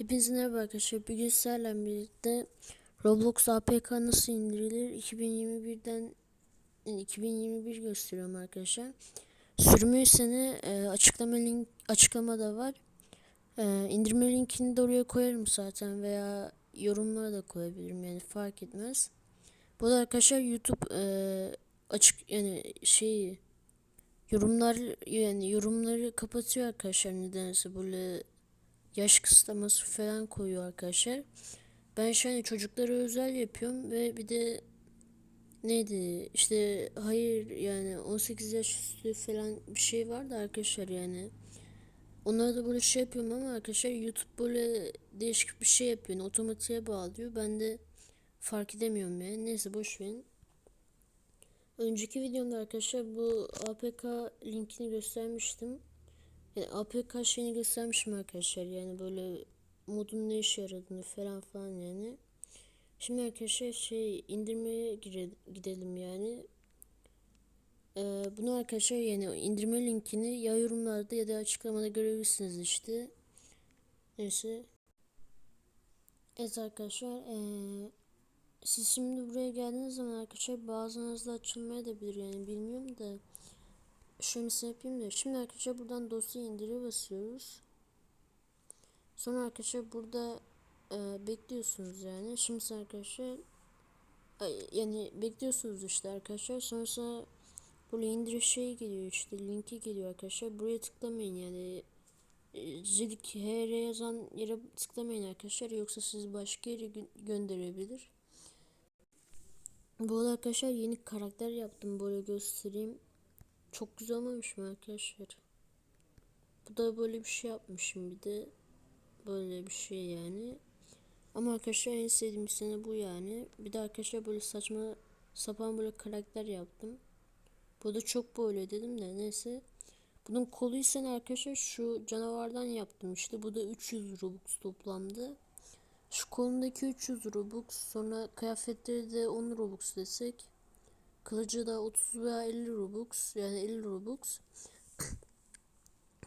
Hepinize merhaba arkadaşlar. Bugün sizlerle birlikte Roblox APK nasıl indirilir 2021'den yani 2021 gösteriyorum arkadaşlar. Sürümü seni e, açıklama link açıklamada var. E, indirme linkini de oraya koyarım zaten veya yorumlara da koyabilirim yani fark etmez. Bu da arkadaşlar YouTube e, açık yani şey yorumlar yani yorumları kapatıyor arkadaşlar nedense böyle yaş kısıtlaması falan koyuyor arkadaşlar. Ben şu an çocuklara özel yapıyorum ve bir de neydi işte hayır yani 18 yaş üstü falan bir şey vardı arkadaşlar yani. Onlara da böyle şey yapıyorum ama arkadaşlar YouTube böyle değişik bir şey yapıyor. Yani otomatiğe bağlıyor. Ben de fark edemiyorum yani. Neyse boş verin. Önceki videomda arkadaşlar bu APK linkini göstermiştim. Yani APK şeyini göstermişim arkadaşlar. Yani böyle modun ne işe yaradığını falan falan yani. Şimdi arkadaşlar şey indirmeye gidelim yani. Ee, bunu arkadaşlar yani indirme linkini ya yorumlarda ya da açıklamada görebilirsiniz işte. Neyse. Evet arkadaşlar ee, siz şimdi buraya geldiğiniz zaman arkadaşlar bazılarınızda açılmaya da bilir yani bilmiyorum da şöyle mesela yapayım da şimdi arkadaşlar buradan dosya indire basıyoruz. Sonra arkadaşlar burada e, bekliyorsunuz yani. Şimdi arkadaşlar yani bekliyorsunuz işte arkadaşlar. Sonrasında buraya indiriş şey geliyor işte linki geliyor arkadaşlar. Buraya tıklamayın yani. Zedik HR yazan yere tıklamayın arkadaşlar. Yoksa sizi başka yere gö gönderebilir. Bu arada arkadaşlar yeni karakter yaptım. Böyle göstereyim. Çok güzel olmamış mı arkadaşlar? Bu da böyle bir şey yapmışım bir de. Böyle bir şey yani. Ama arkadaşlar en sevdiğim sene bu yani. Bir de arkadaşlar böyle saçma sapan böyle karakter yaptım. Bu da çok böyle dedim de neyse. Bunun kolu ise arkadaşlar şu canavardan yaptım işte. Bu da 300 Robux toplamda. Şu kolundaki 300 Robux sonra kıyafetleri de 10 Robux desek. Kılıcı da 30 veya 50 Robux yani 50 Robux.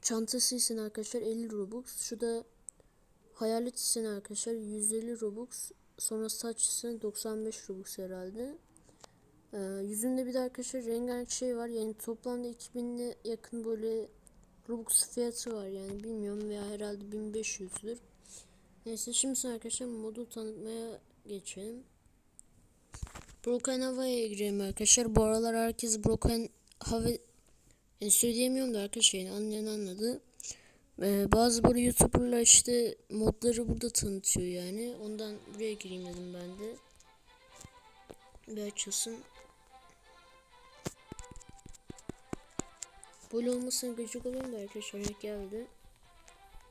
Çantası ise arkadaşlar 50 Robux. Şu da hayalet ise arkadaşlar 150 Robux. Sonra saç ise 95 Robux herhalde. Ee, yüzünde bir de arkadaşlar rengarenk şey var. Yani toplamda 2000'e yakın böyle Robux fiyatı var yani bilmiyorum veya herhalde 1500'dür. Neyse şimdi arkadaşlar modu tanıtmaya geçelim. Broken Hava'ya girelim arkadaşlar. Bu aralar herkes Broken Hava yani söyleyemiyorum da arkadaşlar yani anlayan anladı. Ee, bazı böyle youtuberlar işte modları burada tanıtıyor yani. Ondan buraya gireyim dedim ben de. Bir açılsın. Böyle olmasına gıcık oluyorum da arkadaşlar geldi.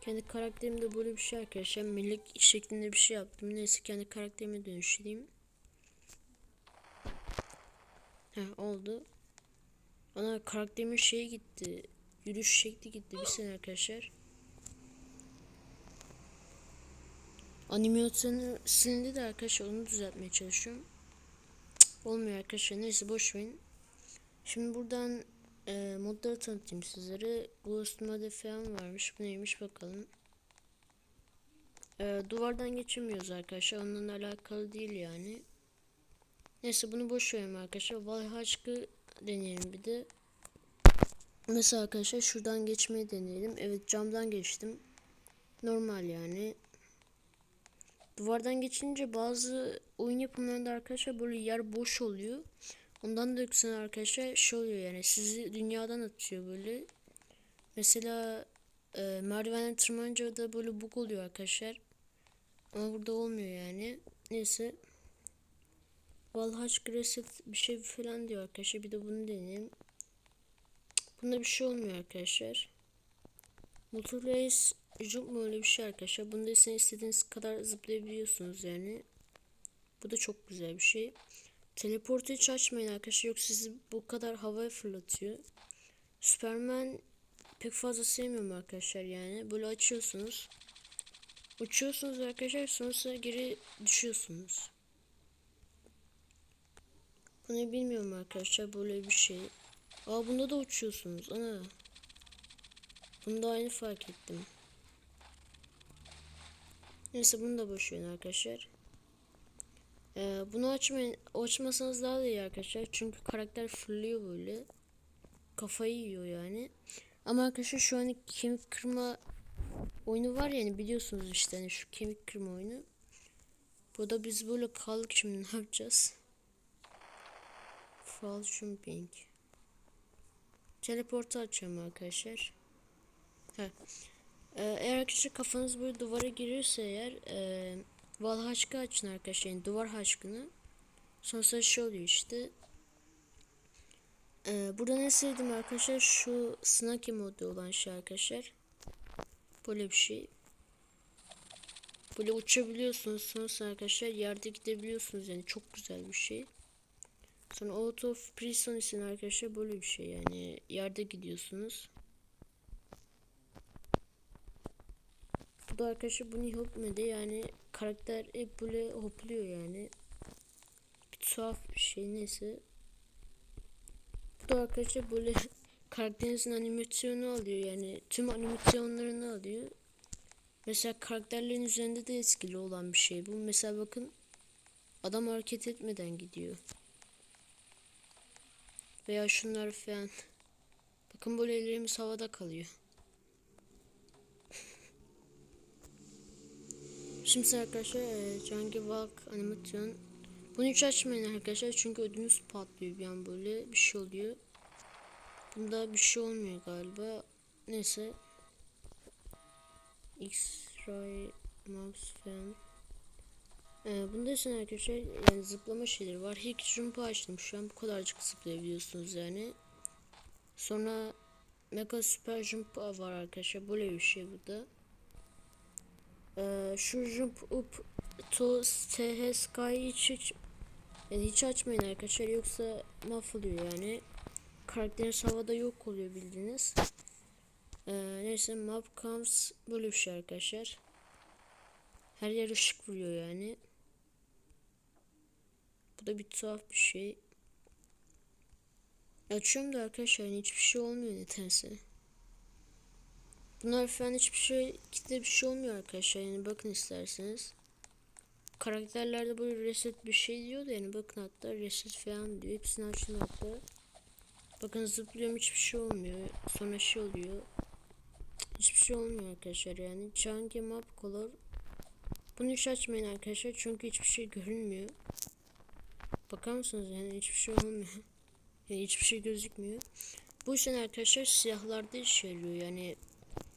Kendi karakterimde böyle bir şey arkadaşlar. Melek şeklinde bir şey yaptım. Neyse kendi karakterime dönüştüreyim. Heh oldu. Ana karakterimin şeyi gitti. Yürüyüş şekli gitti. Bir sene arkadaşlar. Animasyonu silindi de arkadaşlar onu düzeltmeye çalışıyorum. Cık, olmuyor arkadaşlar. Neyse boş verin. Şimdi buradan e, modları tanıtayım sizlere. Ghost mode falan varmış. Bu neymiş bakalım. E, duvardan geçemiyoruz arkadaşlar. Onunla alakalı değil yani. Neyse bunu boş verelim arkadaşlar. Valhaçkı deneyelim bir de. Mesela arkadaşlar şuradan geçmeyi deneyelim. Evet camdan geçtim. Normal yani. Duvardan geçince bazı oyun yapımlarında arkadaşlar böyle yer boş oluyor. Ondan da yükselen arkadaşlar şey oluyor yani sizi dünyadan atıyor böyle. Mesela e, merdivenden tırmanınca da böyle bug oluyor arkadaşlar. Ama burada olmuyor yani. Neyse. Valhaç Reset bir şey falan diyor arkadaşlar. Bir de bunu deneyeyim. Bunda bir şey olmuyor arkadaşlar. Motor Race Jump mu öyle bir şey arkadaşlar. Bunda ise istediğiniz kadar zıplayabiliyorsunuz yani. Bu da çok güzel bir şey. Teleportu hiç açmayın arkadaşlar. Yok sizi bu kadar havaya fırlatıyor. Superman pek fazla sevmiyorum arkadaşlar yani. Böyle açıyorsunuz. Uçuyorsunuz arkadaşlar. Sonrasında geri düşüyorsunuz. Bu ne bilmiyorum arkadaşlar. Böyle bir şey. Aa bunda da uçuyorsunuz. Ana. Bunda aynı fark ettim. Neyse bunu da boş verin arkadaşlar. Ee, bunu açmayın. Açmasanız daha da iyi arkadaşlar. Çünkü karakter fırlıyor böyle. Kafayı yiyor yani. Ama arkadaşlar şu an kemik kırma oyunu var yani biliyorsunuz işte hani şu kemik kırma oyunu. Burada biz böyle kaldık şimdi ne yapacağız? Fall jumping. Teleportu açacağım arkadaşlar. Ee, eğer arkadaşlar kafanız böyle duvara girirse eğer e, Val haşkı açın arkadaşlar yani duvar haşkını. Sonrasında şey oluyor işte. Ee, burada ne sevdim arkadaşlar şu Snacky modu olan şey arkadaşlar. Böyle bir şey. Böyle uçabiliyorsunuz sonrasında arkadaşlar yerde gidebiliyorsunuz yani çok güzel bir şey. Sonra Out of Prison için arkadaşlar böyle bir şey yani yerde gidiyorsunuz. Bu da arkadaşlar bunu hopmadı yani karakter hep böyle hopluyor yani. Bir tuhaf bir şey neyse. Bu da arkadaşlar böyle karakterinizin animasyonu alıyor yani tüm animasyonlarını alıyor. Mesela karakterlerin üzerinde de etkili olan bir şey bu. Mesela bakın adam hareket etmeden gidiyor. Veya şunlar falan. Bakın böyle ellerimiz havada kalıyor. Şimdi arkadaşlar e, Jungle Walk animasyon. Bunu hiç açmayın arkadaşlar çünkü ödünüz patlıyor bir an böyle bir şey oluyor. Bunda bir şey olmuyor galiba. Neyse. X-Ray Mouse falan. Ee, bunda ise arkadaşlar yani zıplama şeyleri var. Hick jump'ı açtım şu an bu kadarcık zıplayabiliyorsunuz yani. Sonra Mega Super Jump var arkadaşlar böyle bir şey bu da. Ee, şu jump up to th sky hiç, hiç yani hiç açmayın arkadaşlar yoksa mahvoluyor yani. Karakteriniz havada yok oluyor bildiğiniz. Ee, neyse map comes böyle bir şey arkadaşlar. Her yer ışık vuruyor yani. Bu da bir tuhaf bir şey. Açıyorum da arkadaşlar yani hiçbir şey olmuyor nedense. Bunlar falan hiçbir şey kitle bir şey olmuyor arkadaşlar yani bakın isterseniz. Karakterlerde böyle reset bir şey diyor da yani bakın hatta reset falan diyor. Hepsini açın hatta. Bakın zıplıyorum hiçbir şey olmuyor. Sonra şey oluyor. Hiçbir şey olmuyor arkadaşlar yani. Chunky map color. Bunu hiç açmayın arkadaşlar çünkü hiçbir şey görünmüyor. Bakar mısınız yani hiçbir şey olmuyor. Yani hiçbir şey gözükmüyor. Bu yüzden arkadaşlar silahlarda işe yarıyor yani.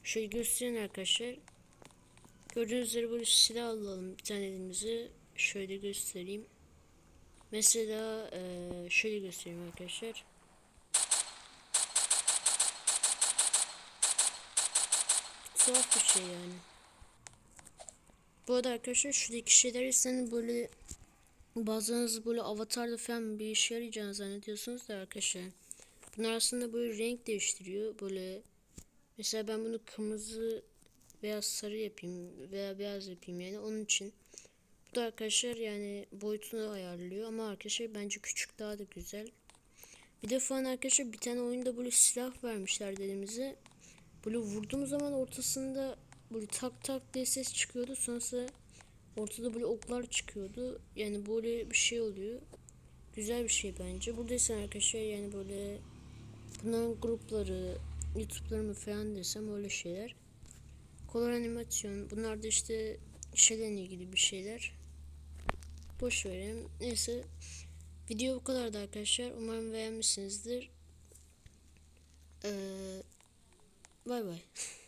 Şöyle göstereyim arkadaşlar. Gördüğünüz üzere böyle silah alalım bir tane elimize. Şöyle göstereyim. Mesela e, şöyle göstereyim arkadaşlar. Tuhaf bir şey yani. Bu arada arkadaşlar şuradaki şeyler sen böyle bazılarınız böyle avatarda falan bir işe yarayacağını zannediyorsunuz da arkadaşlar. Bunlar aslında böyle renk değiştiriyor. Böyle mesela ben bunu kırmızı veya sarı yapayım veya beyaz yapayım yani onun için. Bu da arkadaşlar yani boyutunu ayarlıyor ama arkadaşlar bence küçük daha da güzel. Bir de falan arkadaşlar bir tane oyunda böyle silah vermişler dediğimize. Böyle vurduğum zaman ortasında böyle tak tak diye ses çıkıyordu. Sonrasında ortada böyle oklar çıkıyordu. Yani böyle bir şey oluyor. Güzel bir şey bence. Burada ise arkadaşlar yani böyle bunların grupları, YouTube'larımı falan desem öyle şeyler. Kolor animasyon. Bunlar da işte şeylerle ilgili bir şeyler. Boş verelim. Neyse. Video bu kadardı arkadaşlar. Umarım beğenmişsinizdir. Ee, bay bay.